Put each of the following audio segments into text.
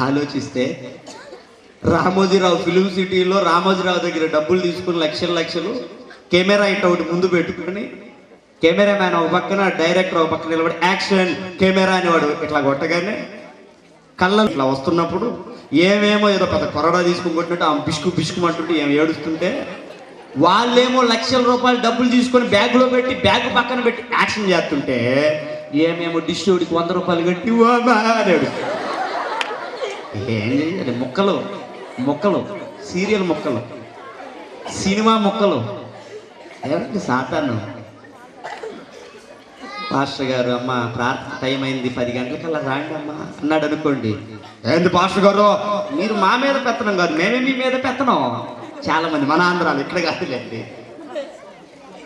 ఆలోచిస్తే రామోజీరావు ఫిలిం సిటీలో రామోజీరావు దగ్గర డబ్బులు తీసుకుని లక్షలు లక్షలు కెమెరా ఇట్ ఒకటి ముందు పెట్టుకుని కెమెరామ్యాన్ ఒక పక్కన డైరెక్టర్ ఒక పక్కన నిలబడి యాక్షన్ కెమెరా అనేవాడు ఇట్లా కొట్టగానే కళ్ళ ఇట్లా వస్తున్నప్పుడు ఏమేమో ఏదో పెద్ద కొరడా తీసుకుని ఆమె పిసుకు బిస్కు బిస్కుమంటుంటే ఏం ఏడుస్తుంటే వాళ్ళేమో లక్షల రూపాయలు డబ్బులు తీసుకొని బ్యాగ్లో పెట్టి బ్యాగ్ పక్కన పెట్టి యాక్షన్ చేస్తుంటే ఏమేమో డిస్ట్రిబ్యూట్కి వంద రూపాయలు కట్టి "ఓ మా" అని ఏం చేయాలి మొక్కలు మొక్కలు సీరియల్ మొక్కలు సినిమా మొక్కలు. ఏమంటే సాతాను? పాస్టర్ గారు అమ్మ ప్రార్థన టైం అయింది పది గంటలకల్లా రాండి అమ్మా అన్నాడు అనుకోండి. ఏంది పాస్టర్ గారు? మీరు మా మీద పెత్తనం కాదు మేమే మీ మీద పెత్తనం. చాలా మంది మన ఆంధ్రాలు ఇక్కడ కాదులేండి.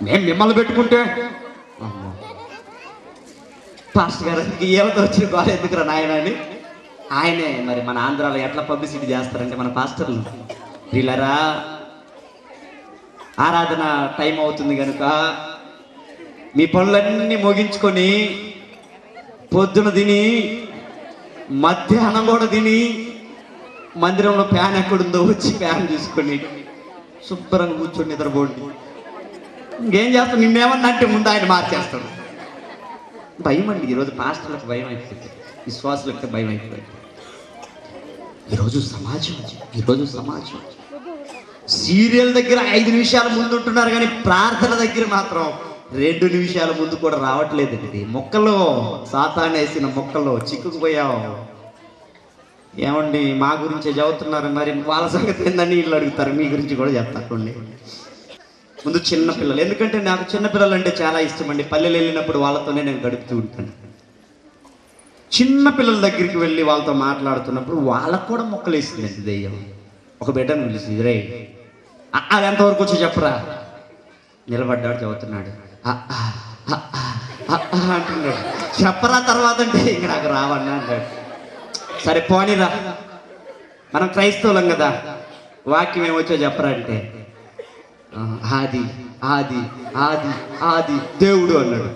మేము మిమ్మల్ని పెట్టుకుంటే. పాస్టర్ గారు ఈలతో వచ్చిన గోడ ఎందుకురా నాయన అని? ఆయనే మరి మన ఆంధ్రాలో ఎట్లా పబ్లిసిటీ చేస్తారంటే మన పాస్టర్లు. వీళ్ళరా ఆరాధన టైం అవుతుంది కనుక మీ పనులన్నీ ముగించుకొని పొద్దున తిని మధ్యాహ్నం కూడా తిని మందిరంలో ఫ్యాన్ ఎక్కడుందో వచ్చి ఫ్యాన్ తీసుకొని శుభ్రంగా కూర్చొని నిద్రపోండి. ఇంకేం చేస్తాం? నిన్నేమన్నా అంటే ముందు ఆయన మార్చేస్తాడు. భయం అండి ఈరోజు పాస్టర్లకు భయం అయిపోయింది విశ్వాసులకు భయం అయిపోయింది ఈరోజు సమాజం ఈరోజు సమాజం. సీరియల్ దగ్గర ఐదు నిమిషాల ముందు ఉంటున్నారు కానీ ప్రార్థన దగ్గర మాత్రం రెండు నిమిషాల ముందు కూడా రావట్లేదండి మొక్కలో సాతాన్ వేసిన మొక్కలో చిక్కుకుపోయావు ఏమండి మా గురించే చదువుతున్నారు మరి వాళ్ళ సంగతి ఏందని వీళ్ళు అడుగుతారు. మీ గురించి కూడా చెప్తాకండి ముందు చిన్నపిల్లలు ఎందుకంటే నాకు చిన్నపిల్లలు అంటే చాలా ఇష్టం అండి. పల్లెలు వెళ్ళినప్పుడు వాళ్ళతోనే నేను గడుపుతూ ఉంటాను. చిన్న పిల్లల దగ్గరికి వెళ్ళి వాళ్ళతో మాట్లాడుతున్నప్పుడు వాళ్ళకు కూడా మొక్కలు దెయ్యం? ఒక బిడ్డను పిలిచి రే అది ఎంతవరకు వచ్చి చెప్పరా? నిలబడ్డాడు చదువుతున్నాడు. అంటున్నాడు. చెప్పరా తర్వాత అంటే ఇంక నాకు రావన్నా అంటాడు. సరే పోనీరా. మనం క్రైస్తవులం కదా. వాక్యం ఏమొచ్చో చెప్పరా అంటే ఆది ఆది ఆది ఆది దేవుడు అన్నాడు.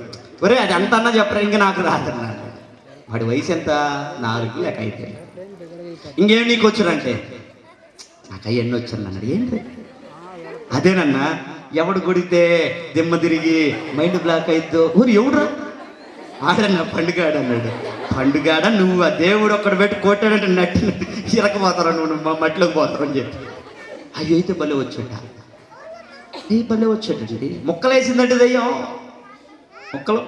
ఒరే అది ఎంత అన్నా చెప్పరా? ఇంక నాకు రాదన్నాడు. వాడి వయసు ఎంత? నాలుగు లేక అయితే ఇంకేం నీకు వచ్చురంటే నాకు అవన్నీ వచ్చాను అన్నాడు ఏంటి అదేనన్నా ఎవడు కొడితే దిమ్మ తిరిగి మైండ్ బ్లాక్ అయిద్దో? ఊరు ఎవడురా? ఆడన్నా పండుగాడు అన్నాడు. పండుగాడ నువ్వు? ఆ దేవుడు ఒక్కడ పెట్టి కొట్టాడంటే నట్టి ఇరకపోతారా నువ్వు? మా మట్టిలోకి పోతావు అని చెప్పి. అయ్యో అయితే భలే వచ్చాట. ఈ భలే వచ్చాడండి మొక్కలు వేసిందంటే దయ్యం. మొక్కలు.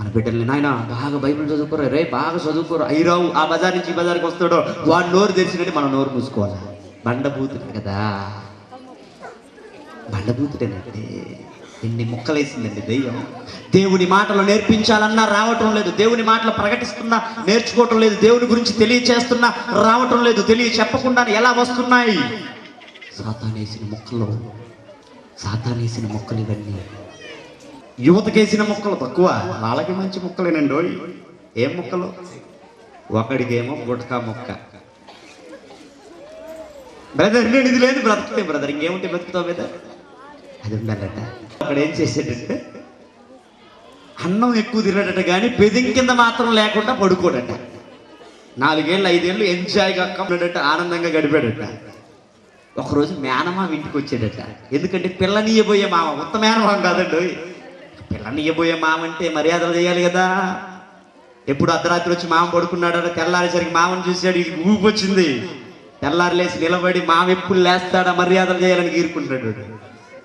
మన బిడ్డల్ని నాయన బాగా బైబిల్ చదువుకోరు రే బాగా చదువుకోరు. ఐరావు ఆ బజార్ నుంచి ఈ బజార్కి వస్తాడో వాడు నోరు తెరిచినట్టు మనం నోరు మూసుకోవాలి? బండబూతుడే కదా. బండబూతుడేనండి ఎన్ని ముక్కలేసిందండి దెయ్యం. దేవుని మాటలు నేర్పించాలన్నా రావటం లేదు. దేవుని మాటలు ప్రకటిస్తున్నా నేర్చుకోవటం లేదు. దేవుని గురించి తెలియచేస్తున్నా రావటం లేదు. తెలియ చెప్పకుండా ఎలా వస్తున్నాయి? సాతానేసిన మొక్కలు. సాతానేసిన మొక్కలు ఇవన్నీ. యువతకేసిన మొక్కలు తక్కువ. వాళ్ళకి మంచి మొక్కలేనండి ఓయ్. ఏం మొక్కలు? ఒకడికేమో గుట్కా మొక్క. బ్రదర్ నేను ఇది లేదు బ్రతుకుతే బ్రదర్ ఇంకేముంటే బ్రతుకుతావు బ్రదర్? అది ఉండాలట. అక్కడ ఏం చేసాడంటే అన్నం ఎక్కువ తినడట కానీ పెదిం కింద మాత్రం లేకుండా పడుకోడట. నాలుగేళ్ళు ఐదేళ్ళు ఎంజాయ్గా కమ్మడట ఆనందంగా గడిపాడట. ఒకరోజు మేనమా ఇంటికి వచ్చాడట ఎందుకంటే పిల్లనియబోయే మామ ఉత్త మేనమామ కాదండి పిల్లని ఇవ్వబోయే మామంటే మర్యాదలు చేయాలి కదా. ఎప్పుడు అర్ధరాత్రి వచ్చి మామ పడుకున్నాడట తెల్లారేసరికి మామని చూశాడు ఇది ఊపి వచ్చింది తెల్లారి లేచి నిలబడి మామ ఎప్పుడు లేస్తాడా? మర్యాదలు చేయాలని గీరుకుంటాడు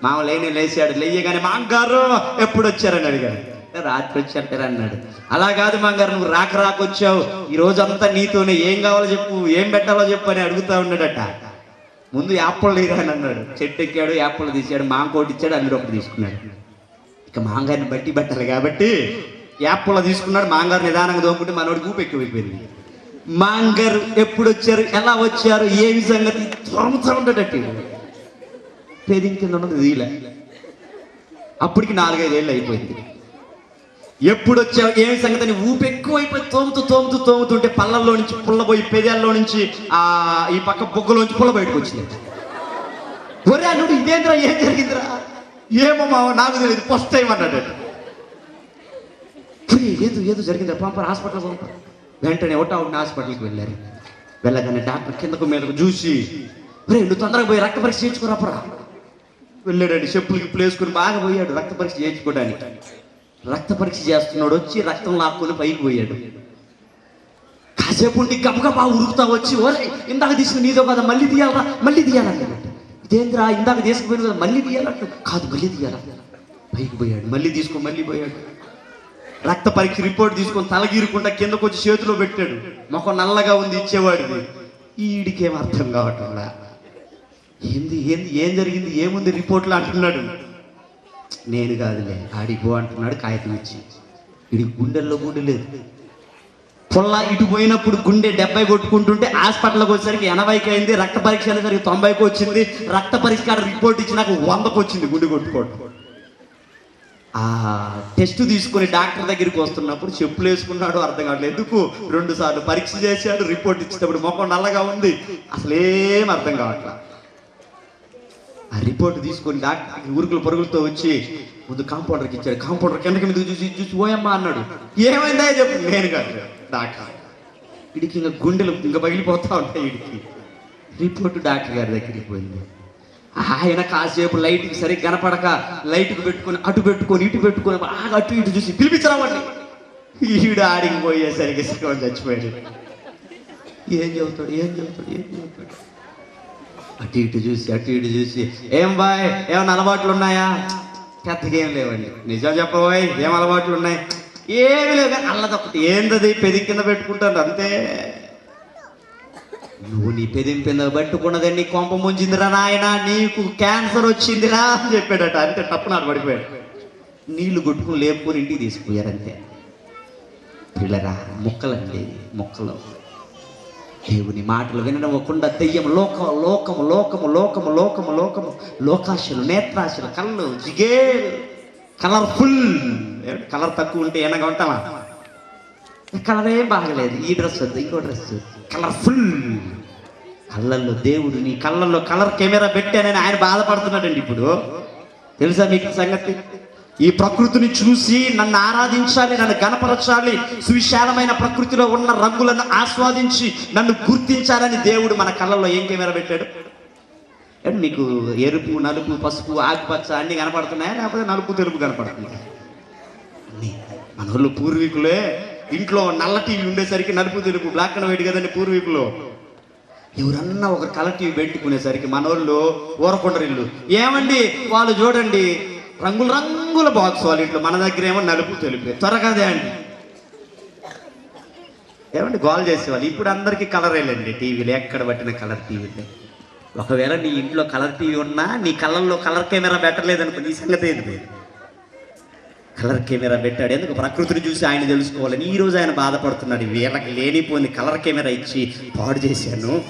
మామ లేని లేచాడు. లేయగానే మాంగారు ఎప్పుడు వచ్చారని అడిగాడు. రాత్రి వచ్చారు అన్నాడు. అలా కాదు మాంగారు నువ్వు రాక రాకొచ్చావు ఈ రోజంతా నీతోనే ఏం కావాలో చెప్పు ఏం పెట్టాలో చెప్పు అని అడుగుతా ఉన్నాడట. ముందు యాప్లు లేరా అని అన్నాడు. చెట్టు ఎక్కాడు యాప్లు తీసాడు మాంకోటి ఇచ్చాడు అందులో ఒకటి తీసుకున్నాడు. ఇక మాంగారిని బట్టి పట్టాలి కాబట్టి యాప్పళ్ళు తీసుకున్నాడు. మాంగారు నిదానంగా దోముకుంటే మనోడికి గూపు ఎక్కువైపోయింది. మాంగారు ఎప్పుడు వచ్చారు ఎలా వచ్చారు? ఏమి సంగతి? త్వరముతా ఉండేటట్టు. పేదింగ్ కింద ఉన్నది వీలే అప్పటికి నాలుగైదేళ్ళు అయిపోయింది. ఎప్పుడు వచ్చావు ఏమి సంగతి? అని ఊపి ఎక్కువైపోయి తోముతూ తోముతూ తోముతుంటే పళ్ళల్లో నుంచి పుల్లబోయి పెదాల్లో నుంచి ఆ ఈ పక్క బొగ్గలోంచి పుల్ల బయటకు వచ్చింది. ఒరే అల్లుడు ఇదేంద్రా? ఏం జరిగిందిరా? ఏమో మావ నాకు తెలియదు. ఫస్ట్ టైం అన్నాడు. ఏదో ఏదో జరిగిందిరా. పంపరు హాస్పిటల్ పంపరు వెంటనే ఒకటా ఒకటి హాస్పిటల్కి వెళ్ళారు. వెళ్ళగానే డాక్టర్ కిందకు మీదకు చూసి రే నువ్వు తొందరగా పోయి రక్త పరీక్ష చేయించుకోరాపరా వెళ్ళాడండి చెప్పులు గిప్పులు వేసుకుని బాగా పోయాడు రక్త పరీక్ష చేయించుకోవడానికి. రక్త పరీక్ష చేస్తున్నాడు వచ్చి రక్తం లాక్కుని పైకి పోయాడు. కాసేపు ఉండి గబగబా ఉరుకుతా వచ్చి ఓరే ఇందాక తీసుకుని నీదో కదా మళ్ళీ తీయాలరా మళ్ళీ తీయాలన్నాడు ఇదేంద్రా ఇందాక తీసుకుపోయిన కదా మళ్ళీ తీయాలంట కాదు మళ్ళీ తీయాలా? పైకి పోయాడు మళ్ళీ తీసుకో మళ్ళీ పోయాడు. రక్త పరీక్ష రిపోర్ట్ తీసుకొని తలగీరుకుంటా కిందకు వచ్చి చేతిలో పెట్టాడు. మొఖం నల్లగా ఉంది ఇచ్చేవాడిది. ఈడికేం అర్థం కావటంలా ఏంది ఏంది ఏం జరిగింది? ఏముంది రిపోర్ట్లో అంటున్నాడు. నేను కాదులే ఆడిపో అంటున్నాడు కాగితం ఇచ్చి. ఇది గుండెల్లో గుండె లేదు. పొల్ల ఇటు పోయినప్పుడు గుండె డెబ్బై కొట్టుకుంటుంటే హాస్పిటల్కి వచ్చేసరికి ఎనభైకి అయింది. రక్త పరీక్ష అనేసరికి తొంభైకి వచ్చింది. రక్త పరిష్కార రిపోర్ట్ రిపోర్ట్ ఇచ్చినాక వందకు వచ్చింది గుండె కొట్టుకోవడం. ఆ టెస్ట్ తీసుకుని డాక్టర్ దగ్గరికి వస్తున్నప్పుడు చెప్పులు వేసుకున్నాడు అర్థం కావట్లేదు. ఎందుకు? రెండు సార్లు పరీక్ష చేశాడు రిపోర్ట్ ఇచ్చేటప్పుడు మొఖం నల్లగా ఉంది. అసలేం అర్థం కావట్లేదు ఆ రిపోర్ట్ తీసుకొని డాక్టర్ ఉరుకులు పరుగులతో వచ్చి ముందు కాంపౌండర్కి ఇచ్చాడు. కాంపౌండర్ కిందకి మీద చూసి చూసి పోయమ్మా అన్నాడు. ఏమైందా చెప్పు. నేను కాదు. డాక్టర్ వీడికి ఇంకా గుండెలు ఇంకా పగిలిపోతా ఉంటాయి వీడికి రిపోర్ట్ డాక్టర్ గారి దగ్గరికి పోయింది. ఆయన కాసేపు లైట్కి సరిగ్గా కనపడక లైట్కి పెట్టుకొని అటు పెట్టుకొని ఇటు పెట్టుకొని బాగా అటు ఇటు చూసి పిలిపించరామండి ఈడ ఆడికి పోయేసరికి సగం చచ్చిపోయాడు. ఏం చెబుతాడు? ఏం చెబుతాడు? ఏం చెబుతాడు? అటు ఇటు చూసి అటు ఇటు చూసి. ఏం బాయ్ ఏమైనా అలవాట్లు ఉన్నాయా? పెద్దగా ఏం లేవండి. నిజం చెప్పబోయ్ ఏం అలవాట్లు ఉన్నాయి? ఏమి లేవు కానీ అల్లదొక్కటి ఏందది? పెది కింద పెట్టుకుంటాను అంతే. నువ్వు నీ పెదింపింద కింద నీ కొంప ముంచిందిరా నాయన నీకు క్యాన్సర్ వచ్చిందిరా అని చెప్పాడట. అంతే టప్పునాడు పడిపోయాడు. నీళ్ళు కొట్టుకుని లేపుకొని ఇంటికి తీసుకుపోయారు అంతే. పిల్లరా మొక్కలండి మొక్కలు. దేవుని మాటలు వినడం ఒకుండా దెయ్యం లోకం లోకము లోకము లోకము లోకము లోకము లోకాశలు నేత్రాశలు కళ్ళు జిగే కలర్ఫుల్. కలర్ తక్కువ ఉంటే ఏనగా ఉంటామా కలర్ ఏం బాగలేదు. ఈ డ్రెస్ వద్దు ఇంకో డ్రెస్ కలర్ఫుల్. కళ్ళల్లో దేవుడు నీ కళ్ళల్లో కలర్ కెమెరా పెట్టానని ఆయన బాధపడుతున్నాడండి ఇప్పుడు. తెలుసా మీకు సంగతి? ఈ ప్రకృతిని చూసి నన్ను ఆరాధించాలి నన్ను గణపరచాలి సువిశాలమైన ప్రకృతిలో ఉన్న రంగులను ఆస్వాదించి నన్ను గుర్తించాలని దేవుడు మన కళ్ళల్లో ఏం కెమెరా పెట్టాడు? అంటే మీకు ఎరుపు నలుపు పసుపు ఆకుపచ్చ అన్ని కనపడుతున్నాయా? లేకపోతే నలుపు తెలుపు కనపడుతున్నాయి? అన్నీ. మన వాళ్ళు పూర్వీకులే ఇంట్లో నల్ల టీవీ ఉండేసరికి నలుపు తెలుపు బ్లాక్ అండ్ వైట్ కదండి పూర్వీకులు. ఎవరన్నా ఒక కలర్ టీవీ పెట్టుకునేసరికి మనోళ్ళు ఊరకొండరు ఇల్లు ఏమండి? వాళ్ళు చూడండి. రంగుల రంగుల బాక్స్ వాళ్ళ ఇంట్లో మన దగ్గర ఏమో నలుపు తెలుపు. త్వరగా అండి. ఏమండి గోల్ చేసేవాళ్ళు? ఇప్పుడు అందరికీ కలర్ వెళ్ళండి టీవీలు. ఎక్కడ పట్టిన కలర్ టీవీలే? ఒకవేళ నీ ఇంట్లో కలర్ టీవీ ఉన్నా నీ కళ్ళల్లో కలర్ కెమెరా పెట్టలేదనుకో నీ సంగతి ఏంటి కలర్ కెమెరా పెట్టాడు. ఎందుకు? ప్రకృతిని చూసి ఆయన తెలుసుకోవాలని. ఈ రోజు ఆయన బాధపడుతున్నాడు. వీళ్ళకి లేనిపోయింది కలర్ కెమెరా ఇచ్చి పాడు చేశాను.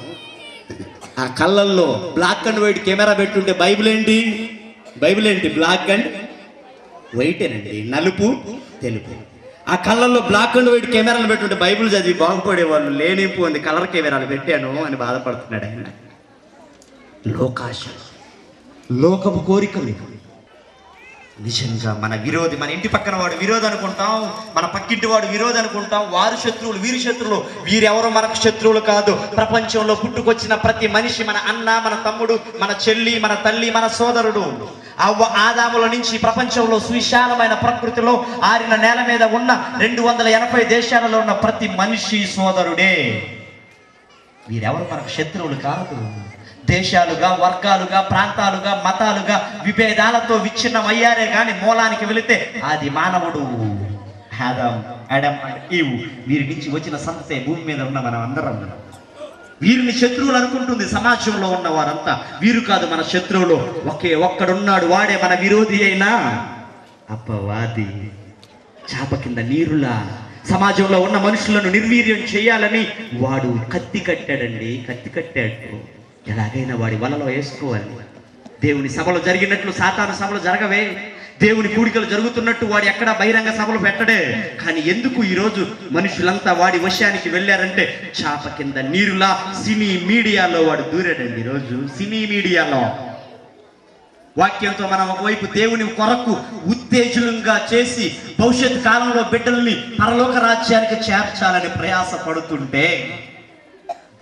ఆ కళ్ళల్లో బ్లాక్ అండ్ వైట్ కెమెరా పెట్టుంటే బైబిల్ ఏంటి? బైబిల్ ఏంటి? బ్లాక్ అండ్ వైటేనండి నలుపు తెలుపు. ఆ కళ్ళల్లో బ్లాక్ అండ్ వైట్ కెమెరాలు పెట్టుంటే బైబిల్ చదివి బాగుపడే వాళ్ళు ఉంది. కలర్ కెమెరాలు పెట్టాను అని బాధపడుతున్నాడు ఆయన. లోకాశ. లోకపు కోరికలు నిజంగా మన విరోధి మన ఇంటి పక్కన వాడు విరోధి అనుకుంటాం మన పక్కింటి వాడు విరోధి అనుకుంటాం వారు శత్రువులు వీరి శత్రువులు వీరెవరు మనకు శత్రువులు కాదు. ప్రపంచంలో పుట్టుకొచ్చిన ప్రతి మనిషి మన అన్న మన తమ్ముడు మన చెల్లి మన తల్లి మన సోదరుడు. అవ్వ ఆదాముల నుంచి ప్రపంచంలో సువిశాలమైన ప్రకృతిలో ఆరిన నేల మీద ఉన్న రెండు వందల ఎనభై దేశాలలో ఉన్న ప్రతి మనిషి సోదరుడే. వీరెవరు మనకు శత్రువులు కాదు. దేశాలుగా వర్గాలుగా ప్రాంతాలుగా మతాలుగా విభేదాలతో విచ్ఛిన్నం అయ్యారే కానీ మూలానికి వెళితే అది మానవుడు ఆదాం అడమ్ ఈవు. వీరి నుంచి వచ్చిన సంతే భూమి మీద ఉన్న మనం అందరం. వీరిని శత్రువులు అనుకుంటుంది సమాజంలో ఉన్న వారంతా. వీరు కాదు మన శత్రువులు. ఒకే ఒక్కడున్నాడు వాడే మన విరోధి అయినా అప్పవాది చాప కింద నీరులా. సమాజంలో ఉన్న మనుషులను నిర్వీర్యం చేయాలని వాడు కత్తి కట్టాడండి కత్తి కట్టాడు. ఎలాగైనా వాడి వలలో వేసుకోవాలి. దేవుని సభలో జరిగినట్లు సాతాను సభలు జరగవే. దేవుని కూడికలు జరుగుతున్నట్టు వాడు ఎక్కడ బహిరంగ సభలు పెట్టడే. కానీ ఎందుకు ఈరోజు మనుషులంతా వాడి వశానికి వెళ్ళారంటే చాప కింద నీరులా సినీ మీడియాలో వాడు దూరాడండి ఈరోజు. సినీ మీడియాలో. వాక్యంతో మనం ఒకవైపు దేవుని కొరకు ఉత్తి ఉత్తేజులంగా చేసి భవిష్యత్ కాలంలో బిడ్డల్ని పరలోక రాజ్యానికి చేర్చాలని ప్రయాస పడుతుంటే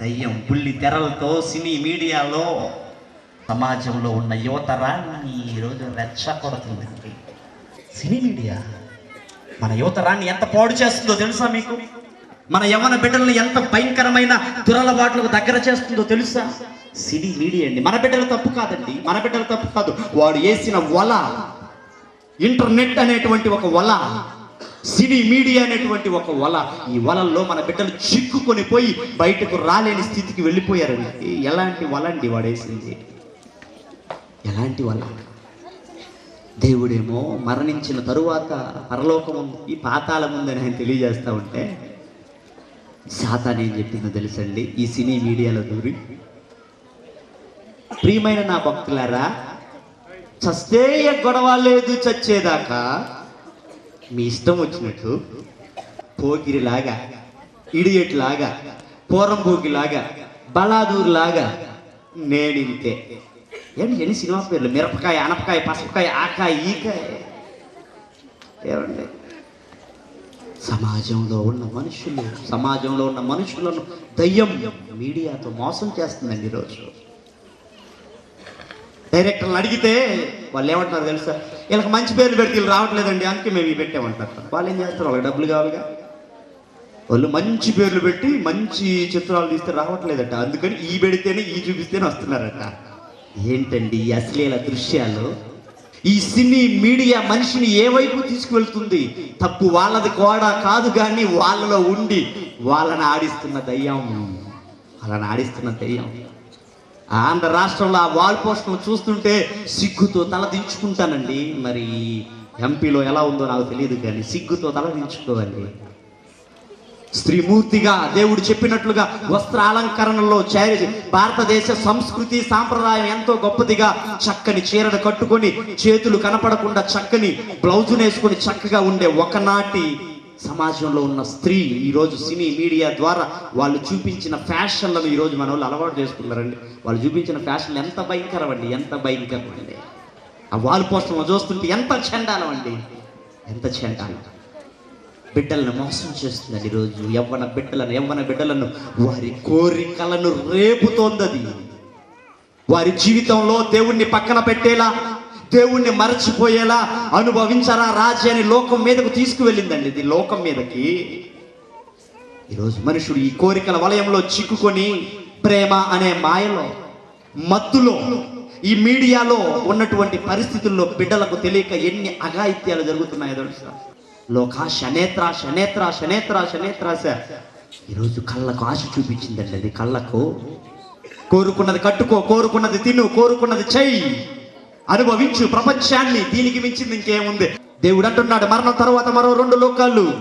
దయ్యం బుల్లి తెరలతో సినీ మీడియాలో సమాజంలో ఉన్న యువతరాన్ని ఈరోజు రెచ్చగొడుతుంది. సినీ మీడియా మన యువతరాన్ని ఎంత పాడు చేస్తుందో తెలుసా మీకు? మన యవన బిడ్డలను ఎంత భయంకరమైన దురలవాట్లకు దగ్గర చేస్తుందో తెలుసా? సినీ మీడియా అండి. మన బిడ్డల తప్పు కాదండి. మన బిడ్డల తప్పు కాదు. వాడు వేసిన వల ఇంటర్నెట్ అనేటువంటి ఒక వల. సినీ మీడియా అనేటువంటి ఒక వల. ఈ వలల్లో మన బిడ్డలు చిక్కుకొని పోయి బయటకు రాలేని స్థితికి వెళ్ళిపోయారండి. ఎలాంటి వల అండి వాడేసింది? ఎలాంటి వల? దేవుడేమో మరణించిన తరువాత పరలోకం ఉంది పాతాళం ఉందని ఆయన తెలియజేస్తూ ఉంటే శాతాన్ ఏం చెప్పిందో తెలుసండి? ఈ సినీ మీడియాలో దూరి. ప్రియమైన నా భక్తులారా చస్తే గొడవ లేదు చచ్చేదాకా మీ ఇష్టం వచ్చినట్టు పోకిరిలాగా ఇడియట్ లాగా పోరంబోకిలాగా బలాదూరులాగా నేనింతే ఏంటి ఎన్ని సినిమా పేర్లు? మిరపకాయ అనపకాయ పసపకాయ ఆకాయ ఈకాయ. ఏమండి? సమాజంలో ఉన్న మనుషులు సమాజంలో ఉన్న మనుషులను దయ్యం మీడియాతో మోసం చేస్తుందండి ఈరోజు. డైరెక్టర్లు అడిగితే వాళ్ళు ఏమంటున్నారు తెలుసా? వీళ్ళకి మంచి పేర్లు పెడితే వీళ్ళు రావట్లేదండి అందుకే మేము ఇవి పెట్టామంటారు వాళ్ళు ఏం చేస్తారు? వాళ్ళకి డబ్బులు కావాలిగా? వాళ్ళు మంచి పేర్లు పెట్టి మంచి చిత్రాలు తీస్తే రావట్లేదట. అందుకని ఈ పెడితేనే ఈ చూపిస్తేనే వస్తున్నారట. ఏంటండి ఈ అశ్లీల దృశ్యాలు? ఈ సినీ మీడియా మనిషిని ఏ వైపు తీసుకువెళ్తుంది? తప్పు వాళ్ళది కూడా కాదు కానీ వాళ్ళలో ఉండి వాళ్ళని ఆడిస్తున్న దయ్యం. వాళ్ళని ఆడిస్తున్న దయ్యం. ఆంధ్ర రాష్ట్రంలో ఆ వాల్ పోస్టర్లు చూస్తుంటే సిగ్గుతో తల దించుకుంటానండి. మరి ఎంపీలో ఎలా ఉందో నాకు తెలియదు కానీ సిగ్గుతో తల దించుకోవాలి. స్త్రీమూర్తిగా దేవుడు చెప్పినట్లుగా వస్త్ర అలంకరణలో చేరి భారతదేశ సంస్కృతి సాంప్రదాయం ఎంతో గొప్పదిగా చక్కని చీరను కట్టుకొని చేతులు కనపడకుండా చక్కని బ్లౌజును వేసుకొని చక్కగా ఉండే ఒకనాటి సమాజంలో ఉన్న స్త్రీ ఈరోజు సినీ మీడియా ద్వారా వాళ్ళు చూపించిన ఫ్యాషన్లను ఈరోజు మన వాళ్ళు అలవాటు చేసుకున్నారండి. వాళ్ళు చూపించిన ఫ్యాషన్లు ఎంత భయంకరం అండి ఎంత భయంకరం అండి ఆ వాల్ పోస్టర్లు చూస్తుంటే ఎంత చండాలం అండి ఎంత చండాలం. బిడ్డలను మోసం చేస్తుందండి ఈరోజు యవ్వన బిడ్డలను యవ్వన బిడ్డలను వారి కోరికలను రేపుతోందది. వారి జీవితంలో దేవుణ్ణి పక్కన పెట్టేలా దేవుణ్ణి మరచిపోయేలా అనుభవించరా రాజ్యాన్ని లోకం మీదకు తీసుకువెళ్ళిందండి. ఇది లోకం మీదకి. ఈరోజు మనుషుడు ఈ కోరికల వలయంలో చిక్కుకొని ప్రేమ అనే మాయలో మత్తులో ఈ మీడియాలో ఉన్నటువంటి పరిస్థితుల్లో బిడ్డలకు తెలియక ఎన్ని అఘాయిత్యాలు జరుగుతున్నాయో తెలుసా? లోకాశ నేత్రాశ నేత్రాశ నేత్రాశ నేత్రాశ. ఈరోజు కళ్ళకు ఆశ చూపించిందండి అది. కళ్ళకు కోరుకున్నది కట్టుకో కోరుకున్నది తిను కోరుకున్నది చెయ్యి. అనుభవించు ప్రపంచాన్ని. దీనికి మించింది ఇంకేముంది? దేవుడు అంటున్నాడు మరణం తర్వాత మరో రెండు లోకాలు.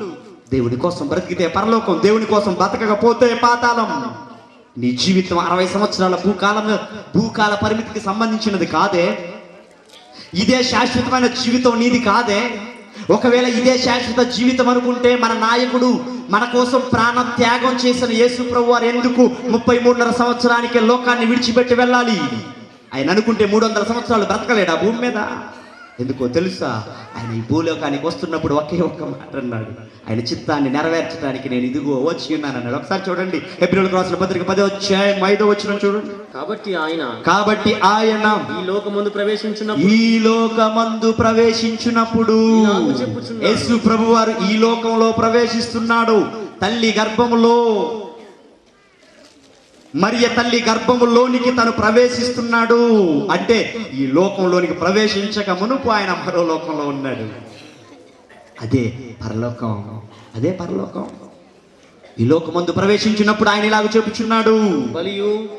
దేవుడి కోసం బ్రతికితే పరలోకం దేవుని కోసం బతకకపోతే పాతాళం. నీ జీవితం అరవై సంవత్సరాల భూకాలం భూకాల పరిమితికి సంబంధించినది కాదే. ఇదే శాశ్వతమైన జీవితం నీది కాదే. ఒకవేళ ఇదే శాశ్వత జీవితం అనుకుంటే మన నాయకుడు మన కోసం ప్రాణ త్యాగం చేసిన యేసు ప్రభు వారు ఎందుకు ముప్పై మూడున్నర సంవత్సరానికి లోకాన్ని విడిచిపెట్టి వెళ్ళాలి? ఆయన అనుకుంటే మూడు వందల సంవత్సరాలు బ్రతకలేడా భూమి మీద. ఎందుకో తెలుసా? ఆయన ఈ భూలోకానికి వస్తున్నప్పుడు ఒకే ఒక్క మాట అన్నాడు. ఆయన చిత్తాన్ని నెరవేర్చడానికి నేను ఇదిగో వచ్చి ఉన్నాను అన్నాడు ఒకసారి చూడండి. ఏప్రిల్ రాసిన పత్రిక పదే వచ్చాయి ఐదో వచ్చిన చూడండి. కాబట్టి ఆయన కాబట్టి ఆయన ఈ లోకమందు ప్రవేశించిన ఈ లోకమందు ప్రవేశించినప్పుడు. యేసు ప్రభు వారు ఈ లోకంలో ప్రవేశిస్తున్నాడు. తల్లి గర్భములో మరియ తల్లి గర్భములోనికి తను ప్రవేశిస్తున్నాడు. అంటే ఈ లోకంలోనికి ప్రవేశించక మునుపు ఆయన మరో లోకంలో ఉన్నాడు. అదే పరలోకం. అదే పరలోకం. ఈ లోకమందు ప్రవేశించినప్పుడు ఆయన ఇలాగ చెప్పుచున్నాడు బలియు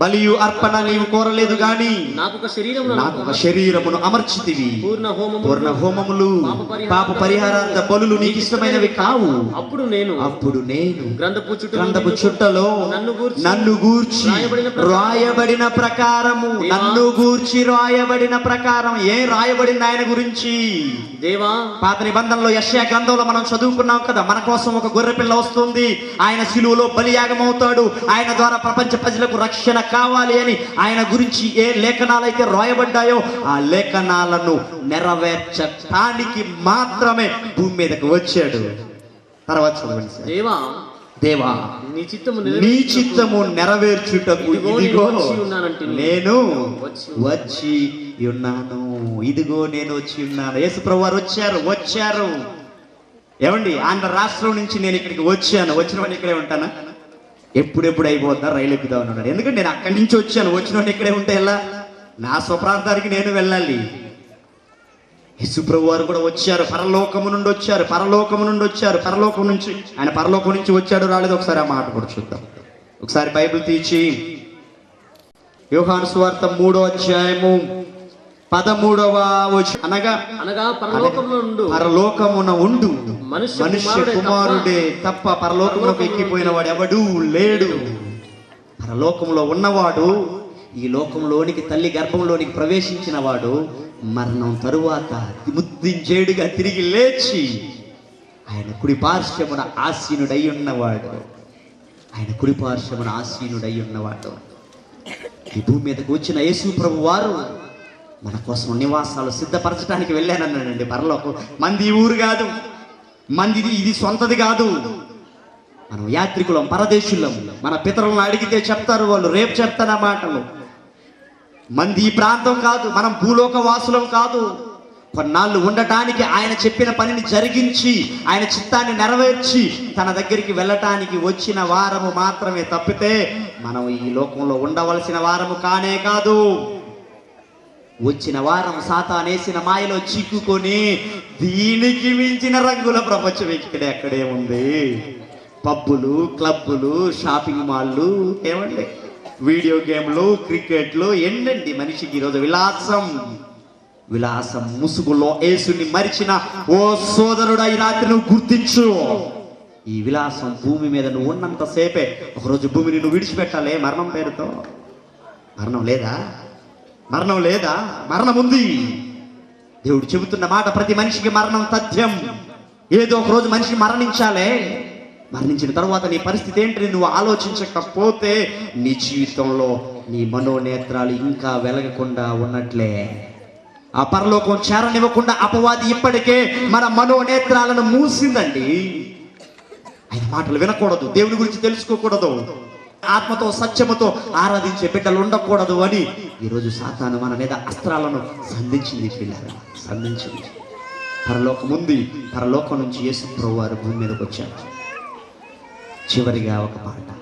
బలియు అర్పణ నీవు కోరలేదు గాని నాకు ఒక శరీరం నాకు ఒక శరీరమును అమర్చితివి. పూర్ణ హోమము పూర్ణ హోమములు పాప పరిహారార్థ బలులు నీకు ఇష్టమైనవి కావు. అప్పుడు నేను అప్పుడు నేను గ్రంథపు చుట్టూ గ్రంథపు చుట్టలో నన్ను గూర్చి నన్ను గూర్చి రాయబడిన ప్రకారం- రాయబడిన ప్రకారము. నన్ను గూర్చి రాయబడిన ప్రకారం ఏం రాయబడింది ఆయన గురించి? దేవా. పాత నిబంధనలో యశ్యా గ్రంథంలో మనం చదువుకున్నాం కదా మన కోసం ఒక గొర్రె పిల్ల వస్తుంది. ఆయన శిలువలో బలియాగం అవుతాడు ఆయన ద్వారా ప్రపంచ ప్రజలకు రక్షణ కావాలి అని ఆయన గురించి ఏ లేఖనాలు అయితే రాయబడ్డాయో ఆ లేఖనాలను నెరవేర్చటానికి మాత్రమే భూమి మీదకి వచ్చాడు. తర్వాత చదవండి. దేవా దేవా నీ చిత్తము నీ చిత్తము నెరవేర్చుటకు ఇదిగో నేను వచ్చి ఉన్నాను. ఇదిగో నేను వచ్చి ఉన్నాను. యేసుప్రభు వారు వచ్చారు వచ్చారు. ఏమండి ఆంధ్ర రాష్ట్రం నుంచి నేను ఇక్కడికి వచ్చాను. వచ్చిన ఇక్కడే ఉంటానా? ఎప్పుడెప్పుడు అయిపోతా రైలు ఎక్కుదాం అన్నాడు. ఎందుకంటే నేను అక్కడి నుంచి వచ్చాను. వచ్చిన ఇక్కడే ఉంటే ఎలా? నా స్వప్రాంతానికి నేను వెళ్ళాలి. యేసుప్రభు వారు కూడా వచ్చారు. పరలోకము నుండి వచ్చారు. పరలోకము నుండి వచ్చారు. పరలోకం నుంచి. ఆయన పరలోకం నుంచి వచ్చాడు రాలేదు. ఒకసారి ఆ మాట కూడా చూద్దాం. ఒకసారి బైబిల్ తీర్చి యోహాను సువార్త మూడో అధ్యాయము పదమూడవ అనగా అనగా పరలోకంలో నుండు పరలోకమున ఉండు. మనుష్య కుమారుడే తప్ప పరలోకమునకు ఎక్కిపోయిన వాడు ఎవడు లేడు. పరలోకంలో ఉన్నవాడు ఈ లోకంలోనికి తల్లి గర్భంలోనికి ప్రవేశించిన వాడు మరణం తరువాత ముద్దించేడుగా తిరిగి లేచి ఆయన కుడి పార్శ్వమున ఆసీనుడై ఉన్నవాడు. ఆయన కుడి పార్శ్వమున ఆసీనుడై ఉన్నవాడు. ఈ భూమి మీదకి వచ్చిన యేసు ప్రభు వారు మన కోసం నివాసాలు సిద్ధపరచడానికి వెళ్ళానన్నాడండి. పరలోకం మంది ఊరు కాదు. మంది ఇది సొంతది కాదు. మనం యాత్రికులం పరదేశులం. మన పితరులను అడిగితే చెప్తారు వాళ్ళు. రేపు చెప్తారు ఆ మాటలు. మంది ఈ ప్రాంతం కాదు. మనం భూలోక వాసులం కాదు. కొన్నాళ్ళు ఉండటానికి ఆయన చెప్పిన పనిని జరిగించి ఆయన చిత్తాన్ని నెరవేర్చి తన దగ్గరికి వెళ్ళటానికి వచ్చిన వారము మాత్రమే తప్పితే మనం ఈ లోకంలో ఉండవలసిన వారము కానే కాదు. వచ్చిన వారం సాతానేసిన మాయలో చిక్కుకొని దీనికి మించిన రంగుల ప్రపంచం ఇక్కడ ఎక్కడే ఉంది. పబ్బులు క్లబ్బులు షాపింగ్ మాల్లు ఏమండి? వీడియో గేమ్లు క్రికెట్లు ఎండండి మనిషికి ఈరోజు విలాసం. విలాసం ముసుగులో యేసుని మరిచిన ఓ సోదరుడు ఈ రాత్రి నువ్వు గుర్తించు. ఈ విలాసం భూమి మీద నువ్వు ఉన్నంతసేపే ఒకరోజు భూమిని నువ్వు విడిచిపెట్టాలే మరణం పేరుతో. మరణం లేదా? మరణం లేదా? మరణం ఉంది. దేవుడు చెబుతున్న మాట ప్రతి మనిషికి మరణం తథ్యం. ఏదో ఒక రోజు మనిషి మరణించాలే. మరణించిన తర్వాత నీ పరిస్థితి ఏంటి నువ్వు ఆలోచించకపోతే నీ జీవితంలో నీ మనోనేత్రాలు ఇంకా వెలగకుండా ఉన్నట్లే. ఆ పరలోకం చేరనివ్వకుండా అపవాది ఇప్పటికే మన మనోనేత్రాలను మూసిందండి. ఆయన మాటలు వినకూడదు. దేవుని గురించి తెలుసుకోకూడదు. ఆత్మతో సత్యముతో ఆరాధించే బిడ్డలు ఉండకూడదు అని ఈరోజు సాతాను మన మీద అస్త్రాలను సంధించింది పిల్లలు సంధించింది. పరలోకం ఉంది. పరలోకం నుంచి యేసు ప్రభు వారు భూమి మీదకి వచ్చారు. చివరిగా ఒక పాట.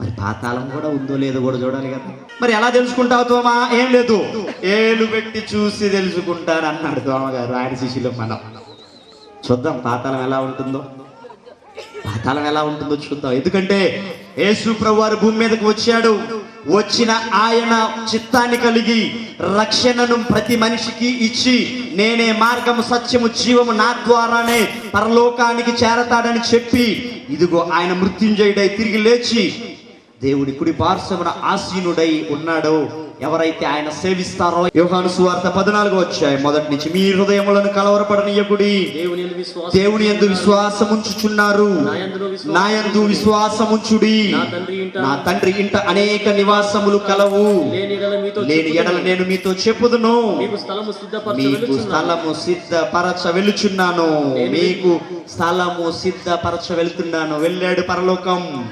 మరి పాతాళం కూడా ఉందో లేదో కూడా చూడాలి కదా. మరి ఎలా తెలుసుకుంటావు తోమా? ఏం లేదు. ఏలు పెట్టి చూసి తెలుసుకుంటాను అన్నాడు తోమగారు ఆయన శిష్యులు మనం. చూద్దాం పాతాళం ఎలా ఉంటుందో. పాతాళం ఎలా ఉంటుందో చూద్దాం. ఎందుకంటే యేసు ప్రభువారు భూమి మీదకు వచ్చాడు. వచ్చిన ఆయన చిత్తాన్ని కలిగి రక్షణను ప్రతి మనిషికి ఇచ్చి నేనే మార్గము సత్యము జీవము నా ద్వారానే పరలోకానికి చేరతాడని చెప్పి ఇదిగో ఆయన మృత్యుంజయుడై తిరిగి లేచి దేవుడి కుడి పార్శ్వమున ఆసీనుడై ఉన్నాడు. ఎవరైతే ఆయన సేవిస్తారో యోహాను సువార్త పద్నాలుగు వచ్చాయి మొదటి నుంచి మీ హృదయములను కలవరపడనీయకుడి. దేవుని విశ్వాసం ఎందు విశ్వాసముంచుచున్నారు. విశ్వాసం నాయందు విశ్వాసముంచుడి. నా తండ్రి ఇంట నా తండ్రి ఇంట అనేక నివాసములు కలవు. లేని ఎడల. నేను మీతో చెప్పుదును. మీకు స్థలము సిద్ధపరచ వెలుచున్నాను నేను మీకు స్థలము సిద్ధపరచ వెళ్తున్నాను. వెళ్ళాడు పరలోకం.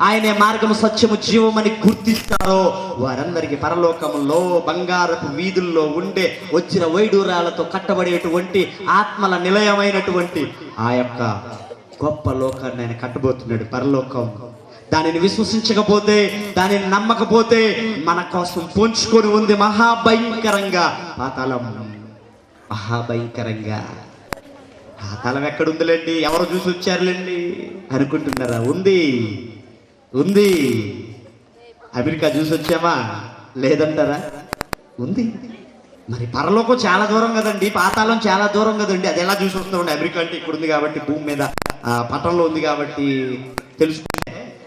ఆయనే మార్గము సత్యము జీవమని గుర్తిస్తారో వారందరికీ పరలోకములో బంగారపు వీధుల్లో ఉండే వచ్చిన వైడూరాలతో కట్టబడేటువంటి ఆత్మల నిలయమైనటువంటి ఆ యొక్క గొప్ప లోకాన్ని ఆయన కట్టబోతున్నాడు పరలోకం. దానిని విశ్వసించకపోతే దానిని నమ్మకపోతే మన కోసం పొంచుకొని ఉంది మహాభయంకరంగా పాతాళం. మహాభయంకరంగా. పాతాళం ఎక్కడుందిలేండి? ఎవరు చూసి వచ్చారులేండి అనుకుంటున్నారా? ఉంది. ఉంది. అమెరికా చూసి వచ్చామా? లేదంటారా? ఉంది. మరి పరలోకం చాలా దూరం కదండి. పాతాళం చాలా దూరం కదండి. అది ఎలా చూసి వస్తామండి అమెరికా అంటే ఇక్కడ ఉంది కాబట్టి భూమి మీద పట్టణంలో ఉంది కాబట్టి తెలుసుకుంటే.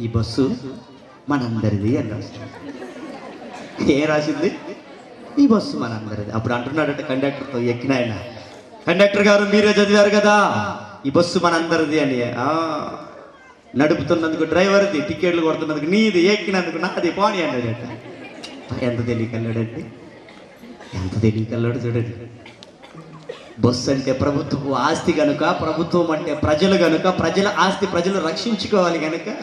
ఈ బస్సు మనందరిది అని రాసింది. ఏం రాసింది? ఈ బస్సు మనందరిది. అప్పుడు అంటున్నాడట కండక్టర్తో ఎక్కిన ఆయన కండక్టర్ గారు మీరే చదివారు కదా? ఈ బస్సు మనందరిది అని. నడుపుతున్నందుకు డ్రైవర్ది టికెట్లు కొడుతున్నందుకు నీది ఎక్కినందుకు నాది పోనీ అన్నాడట ఎంత తెలియకల్లాడండి? ఎంత తెలియకల్లాడు చూడండి. బస్సు అంటే ప్రభుత్వపు ఆస్తి కనుక ప్రభుత్వం అంటే ప్రజలు కనుక ప్రజల ఆస్తి ప్రజలు రక్షించుకోవాలి కనుక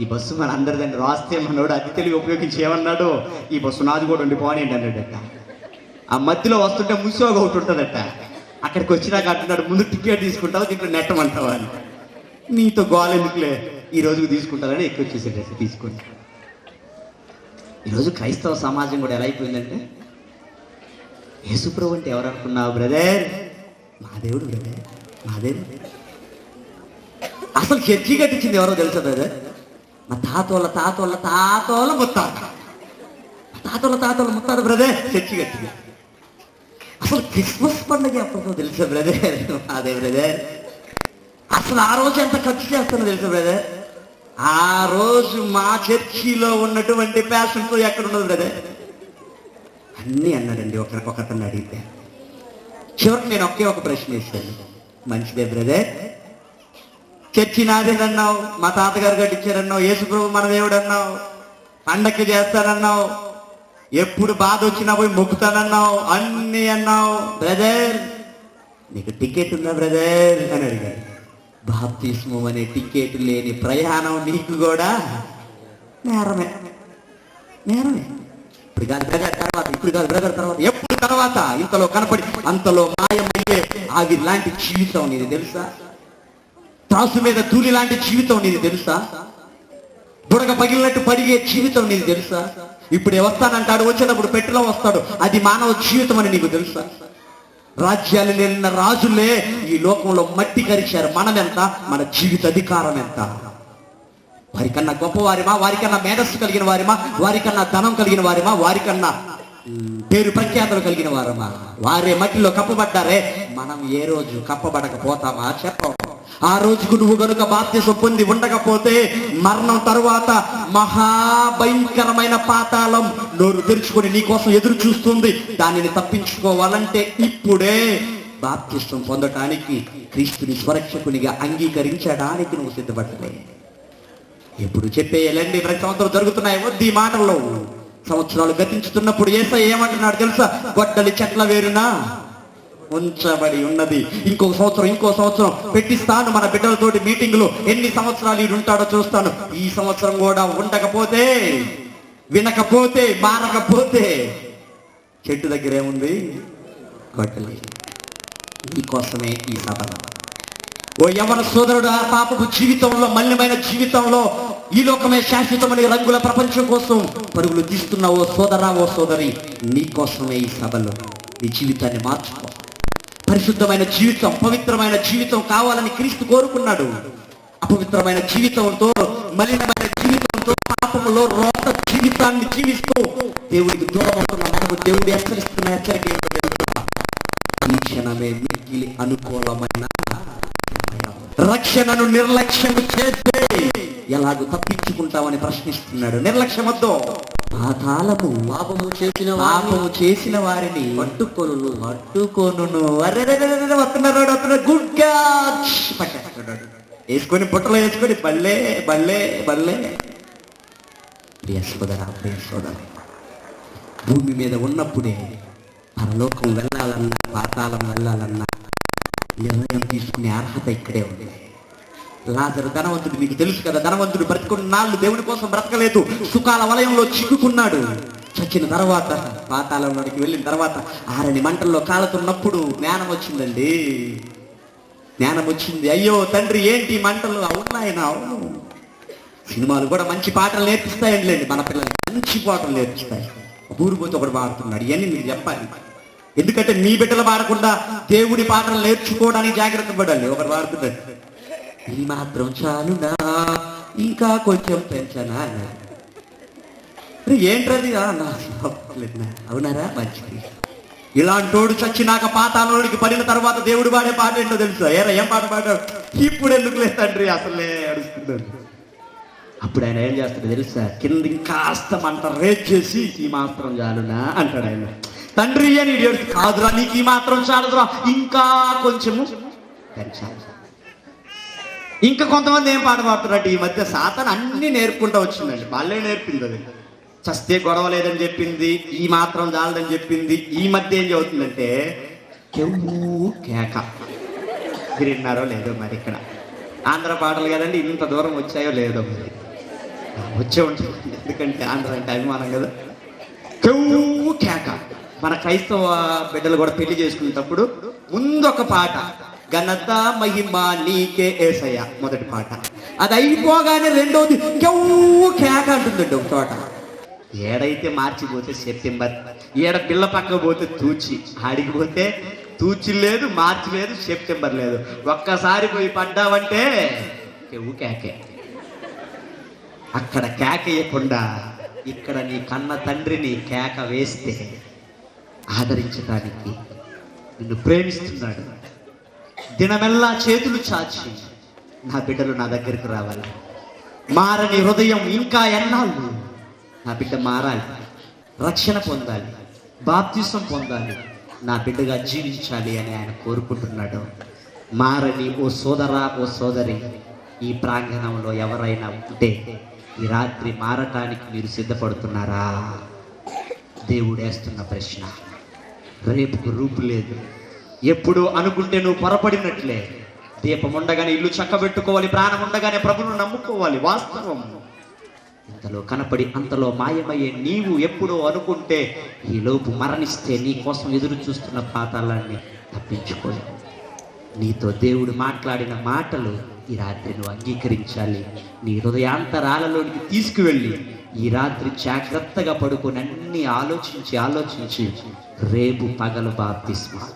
ఈ బస్సు మన అందరిదండి రాస్తే మనోడు అతి తెలివి ఉపయోగించి ఏమన్నాడు? ఈ బస్సు నాది కూడా ఉండి పోనీ అన్నాడట. ఆ మధ్యలో వస్తుంటే ముసోగ ఒకటి ఉంటుందట. అక్కడికి వచ్చినాక అంటున్నాడు ముందు టికెట్ తీసుకుంటావు దీంట్లో నెట్టమంటావా అని. నీతో గోల్ ఎందుకులే? ఈ రోజుకు తీసుకుంటారని ఎక్కువ చూసేటట్టు తీసుకుని ఈరోజు క్రైస్తవ సమాజం కూడా ఎలా అయిపోయిందంటే యేసుప్రభు అంటే ఎవరు అనుకున్నావు బ్రదర్? మా దేవుడు బ్రదర్. మా దేవుడు. అసలు చర్చి కట్టించింది ఎవరో తెలుసా బ్రదర్? మా తాతోళ్ళ తాతోళ్ళ తాతోళ్ళ ముత్తాత. మా తాతోళ్ళ తాతోళ్ళ ముత్తాత బ్రదర్. చర్చి కట్టింది. అసలు క్రిస్మస్ పండుగ ఎప్పటికో తెలుసా బ్రదర్? అదే బ్రదర్. అసలు ఆ రోజు ఎంత ఖర్చు చేస్తానో తెలుసు బ్రదర్ ఆ రోజు మా చర్చిలో ఉన్నటువంటి ప్యాషన్తో ఎక్కడ ఉండదు బ్రదర్ అన్నీ అన్నాడండి ఒకరికొకరిని అడిగితే. చివరికి నేను ఒకే ఒక ప్రశ్న వేశాను. మంచిదే బ్రదర్ చర్చి నాదేనన్నావు మా తాతగారు కట్టించారన్నావు యేసుప్రభు మన దేవుడు అన్నావు పండక్కి చేస్తానన్నావు ఎప్పుడు బాధ వచ్చినా పోయి మొక్కుతానన్నావు అన్ని అన్నావు. బ్రదర్ నీకు టికెట్ ఉందా బ్రదర్ అని అడిగాడు. బాప్తిస్మం అనే టికెట్ లేని ప్రయాణం నీకు కూడా నేరమే. నేరమే. ఇప్పుడు కాదు బ్రదర్ తర్వాత ఇప్పుడు కాదు బ్రదర్ తర్వాత ఎప్పుడు తర్వాత? ఇంతలో కనపడి అంతలో మాయమయ్యే ఆగి లాంటి జీవితం నీది తెలుసా? త్రాసు మీద తూలి లాంటి జీవితం నీది తెలుసా? బుడగ పగిలినట్టు పడిగే జీవితం నీకు తెలుసా? ఇప్పుడే వస్తానంటాడు వచ్చేటప్పుడు పెట్టిలో వస్తాడు. అది మానవ జీవితం అని నీకు తెలుసా? రాజ్యాలు లేని రాజులే ఈ లోకంలో మట్టి కరిచారు. మనం ఎంత మన జీవిత అధికారం ఎంత? వారికన్నా గొప్పవారిమా? వారికన్నా మేధస్సు కలిగిన వారిమా? వారికన్నా ధనం కలిగిన వారిమా? వారికన్నా పేరు ప్రఖ్యాతలు కలిగిన వారమా? వారే మట్టిలో కప్పబడ్డారే. మనం ఏ రోజు కప్పబడకపోతామా? చెప్పవు ఆ రోజుకు నువ్వు గనుక బాధ్యత పొంది ఉండకపోతే మరణం తరువాత మహాభయంకరమైన పాతాళం నోరు తెరుచుకొని నీకోసం ఎదురు చూస్తుంది. దానిని తప్పించుకోవాలంటే ఇప్పుడే బాప్తిష్టం పొందటానికి క్రీస్తుని స్వరక్షకునిగా అంగీకరించడానికి నువ్వు సిద్ధపడలే? ఎప్పుడు చెప్పేయాలండి ప్రతి సంవత్సరం జరుగుతున్నాయి వద్దు ఈ మాటల్లో. సంవత్సరాలు గతించుతున్నప్పుడు ఏసై ఏమంటున్నాడు తెలుసా? గొడ్డలి చెట్ల వేరునా? ఉంచబడి ఉన్నది. ఇంకో సంవత్సరం ఇంకో సంవత్సరం పెట్టిస్తాను మన బిడ్డలతోటి మీటింగులు ఎన్ని సంవత్సరాలు ఈడు ఉంటాడో చూస్తాను. ఈ సంవత్సరం కూడా ఉండకపోతే వినకపోతే మారకపోతే చెట్టు దగ్గర ఏముంది? గొడ్డలి నీకోసమే ఈ సభ. ఓ యవన సోదరుడు ఆ పాపకు జీవితంలో మలినమైన జీవితంలో ఈ లోకమే శాశ్వతమని రంగుల ప్రపంచం కోసం పరుగులు తీస్తున్న ఓ సోదరా ఓ సోదరి నీ కోసమే ఈ సభలో. నీ జీవితాన్ని మార్చుకో. పరిశుద్ధమైన జీవితం పవిత్రమైన జీవితం కావాలని క్రీస్తు కోరుకున్నాడు. అపవిత్రమైన జీవితంతో మలినమైన జీవితంతో పాపములో రోత జీవితాన్ని జీవిస్తూ దేవుడికి దూరం అవుతున్న మనకు దేవుడు హెచ్చరిస్తున్న హెచ్చరిక ఈ క్షణమే మిగిలి అనుకూలమైన రక్షణను నిర్లక్ష్యం చేస్తే ఎలాగో తప్పించుకుంటామని ప్రశ్నిస్తున్నాడు. నిర్లక్ష్యం పాతాళము పాపము చేసిన పాపము చేసిన వారిని పట్టుకొను పట్టుకోను గుడ్ పట్టేస్తున్నాడు. వేసుకొని పుట్టలో వేసుకొని బల్లే బల్లే బల్లే. ప్రియ సోదర ప్రియ సోదర. భూమి మీద ఉన్నప్పుడే పరలోకం వెళ్ళాలన్నా పాతాళం వెళ్ళాలన్నా నిర్ణయం తీసుకునే అర్హత ఇక్కడే ఉంది. లాజరు ధనవంతుడు మీకు తెలుసు కదా ధనవంతుడు బ్రతికున్న నాళ్ళు దేవుని కోసం బ్రతకలేదు. సుఖాల వలయంలో చిక్కుకున్నాడు. చచ్చిన తర్వాత పాతాళంలోనికి వెళ్ళిన తర్వాత ఆరని మంటల్లో కాలుతున్నప్పుడు జ్ఞానం వచ్చిందండి. జ్ఞానం వచ్చింది. అయ్యో తండ్రి ఏంటి మంటలు? అవునాయన అవును. సినిమాలు కూడా మంచి పాటలు నేర్పిస్తాయండి. మన పిల్లలు మంచి పాటలు నేర్పిస్తాయి. ఊరు పోతే ఒకడు పాడుతున్నాడు. ఇవన్నీ మీరు చెప్పాలి. ఎందుకంటే మీ బిడ్డలు పాడకుండా దేవుడి పాటలు నేర్చుకోవడానికి జాగ్రత్త పడాలి. ఒకరు పాడుతున్నాడు. ఈ మాత్రం చాలునా? ఇంకా కొంచెం పెంచనా అన్నాడు "అరే, నా చెప్పలేదునా." అవునారా? మంచిది. ఇలాంటోడు చచ్చినాక పాతాలోనికి పడిన తర్వాత దేవుడు పాడే పాట ఏంటో తెలుసా? ఏరా ఏం పాట పాడాడు ఇప్పుడు ఎందుకు లేదు తండ్రి? అసలే అడుస్తున్నాడు అప్పుడు ఆయన ఏం చేస్తాడు తెలుసా? కింద కాస్త మంట రేట్ చేసి ఈ మాత్రం చాలునా? అంటాడు ఆయన. తండ్రి అని కాదురా నీకు ఈ మాత్రం చాలదురా. ఇంకా కొంచెము పెంచాలి. ఇంకా కొంతమంది ఏం పాట పాడుతున్నారు ఈ మధ్య సాతన్ అన్ని నేర్పుకుంటూ వచ్చిందండి. వాళ్ళే నేర్పింది అది. చస్తే గొడవ లేదని చెప్పింది ఈ మాత్రం చాలదని చెప్పింది ఈ మధ్య ఏం చదువుతుందంటే కెవ్వు కేక. మీరు విన్నారో లేదో మరి ఇక్కడ. ఆంధ్ర పాటలు కదండి ఇంత దూరం వచ్చాయో లేదో మరి. వచ్చే ఉంటుంది ఎందుకంటే ఆంధ్ర అంటే అభిమానం కదా. కెవ్వు కేక. మన క్రైస్తవ బిడ్డలు కూడా పెళ్ళి చేసుకునేటప్పుడు ముందు ఒక పాట. ఘనత మహిమ నీకే ఏసయ్య. మొదటి పాట. అది అయిపోగానే రెండోది కెవ్వు కేక అంటుందండి ఒక చోట. ఏడైతే మార్చిపోతే సెప్టెంబర్ ఏడ పిల్ల పక్క పోతే తూచి ఆడికి పోతే తూచి లేదు మార్చి లేదు సెప్టెంబర్ లేదు. ఒక్కసారి పోయి పడ్డావంటే కెవ్వు కేకే అక్కడ కేకేయకుండా ఇక్కడ నీ కన్న తండ్రిని కేక వేస్తే ఆదరించడానికి నిన్ను ప్రేమిస్తున్నాడు. దినమెల్లా చేతులు చాచి నా బిడ్డలు నా దగ్గరికి రావాలి. మారని హృదయం ఇంకా ఎన్నాళ్ళు నా బిడ్డ మారాలి. రక్షణ పొందాలి. బాప్తిసం పొందాలి. నా బిడ్డగా జీవించాలి అని ఆయన కోరుకుంటున్నాడు. మారని ఓ సోదరా ఓ సోదరి ఈ ప్రాంగణంలో ఎవరైనా ఉంటే ఈ రాత్రి మారటానికి మీరు సిద్ధపడుతున్నారా? దేవుడు వేస్తున్న ప్రశ్న. రేపుకు రూపు లేదు. ఎప్పుడు అనుకుంటే నువ్వు పొరపడినట్లే. దీపం ఉండగానే ఇల్లు చక్కబెట్టుకోవాలి ప్రాణం ఉండగానే ప్రభును నమ్ముకోవాలి వాస్తవం. ఇంతలో కనపడి అంతలో మాయమయ్యే నీవు ఎప్పుడో అనుకుంటే ఈ లోపు మరణిస్తే నీ కోసం ఎదురు చూస్తున్న పాతాళాన్ని తప్పించుకోలేవు. నీతో దేవుడు మాట్లాడిన మాటలు ఈ రాత్రి నువ్వు అంగీకరించాలి. నీ హృదయాంతరాలలోనికి తీసుకువెళ్ళి ఈ రాత్రి జాగ్రత్తగా పడుకొని అన్ని ఆలోచించి ఆలోచించి రేపు పగలు బాప్తిస్మా.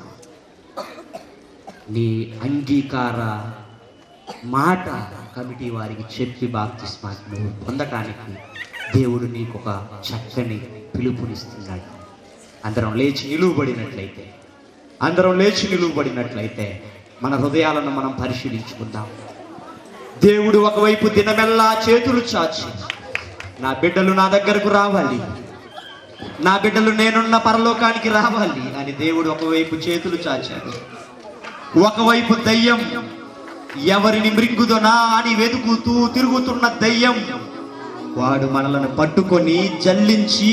నీ అంగీకార మాట కమిటీ వారికి చెప్పి బాప్తిస్మాన్ని నువ్వు పొందటానికి దేవుడు నీకు ఒక చక్కని పిలుపునిస్తున్నాడు. అందరం లేచి నిలువబడినట్లయితే అందరం లేచి నిలువబడినట్లయితే మన హృదయాలను మనం పరిశీలించుకుందాం. దేవుడు ఒకవైపు దినమెల్లా చేతులు చాచి నా బిడ్డలు నా దగ్గరకు రావాలి. నా బిడ్డలు నేనున్న పరలోకానికి రావాలి అని దేవుడు ఒకవైపు చేతులు చాచాడు. ఒకవైపు దయ్యం ఎవరిని మృంగుదనా అని వెతుకుతూ తిరుగుతున్న దయ్యం వాడు మనలను పట్టుకొని జల్లించి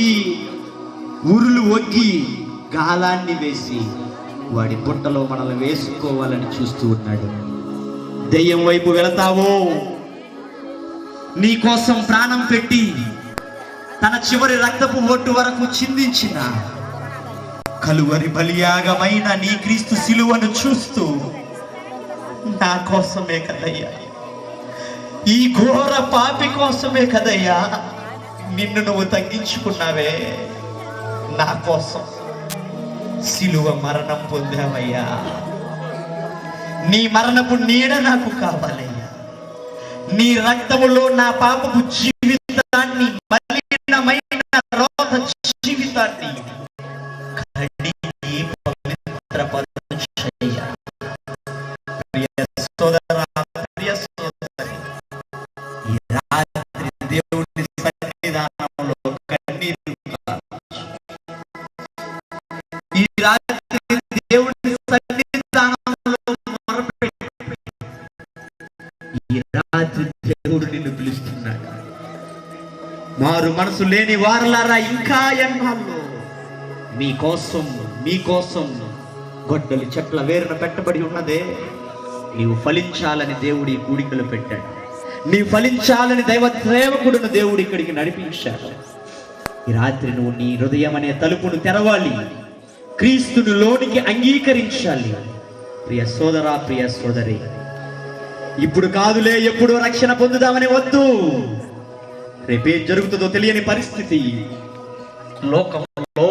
ఉరులు ఒగ్గి గాలాన్ని వేసి వాడి పుట్టలో మనల్ని వేసుకోవాలని చూస్తూ ఉన్నాడు. దెయ్యం వైపు వెళతావో? నీ కోసం ప్రాణం పెట్టి తన చివరి రక్తపు ఒట్టు వరకు చిందించిన కలువరి బలియాగమైన నీ క్రీస్తు సిలువను చూస్తూ నా కోసమే కదయ్యా. ఈ ఘోర పాపి కోసమే కదయ్యా. నిన్ను నువ్వు తగ్గించుకున్నావే. నా కోసం సిలువ మరణం పొందావయ్యా. నీ మరణపు నీడ నాకు కావాలయ్యా. నీ రక్తములో నా పాపపు జీవితాన్ని మళ్ళీ మనసు లేని వారలారా ఇంకా ఎన్నాళ్ళు? మీకోసం మీకోసం గొడ్డలు చెట్ల వేరున పెట్టబడి ఉన్నదే. నీవు ఫలించాలని దేవుడి గుడికలు పెట్టాడు. నీవు ఫలించాలని దైవ సేవకుడును దేవుడు ఇక్కడికి నడిపించాడు. ఈ రాత్రి నువ్వు నీ హృదయం అనే తలుపును తెరవాలి. క్రీస్తుని లోనికి అంగీకరించాలి. ప్రియ సోదరా ప్రియ సోదరి ఇప్పుడు కాదులే ఎప్పుడు రక్షణ పొందుదామని వద్దు. రేపేం జరుగుతుందో తెలియని పరిస్థితి. లోకంలో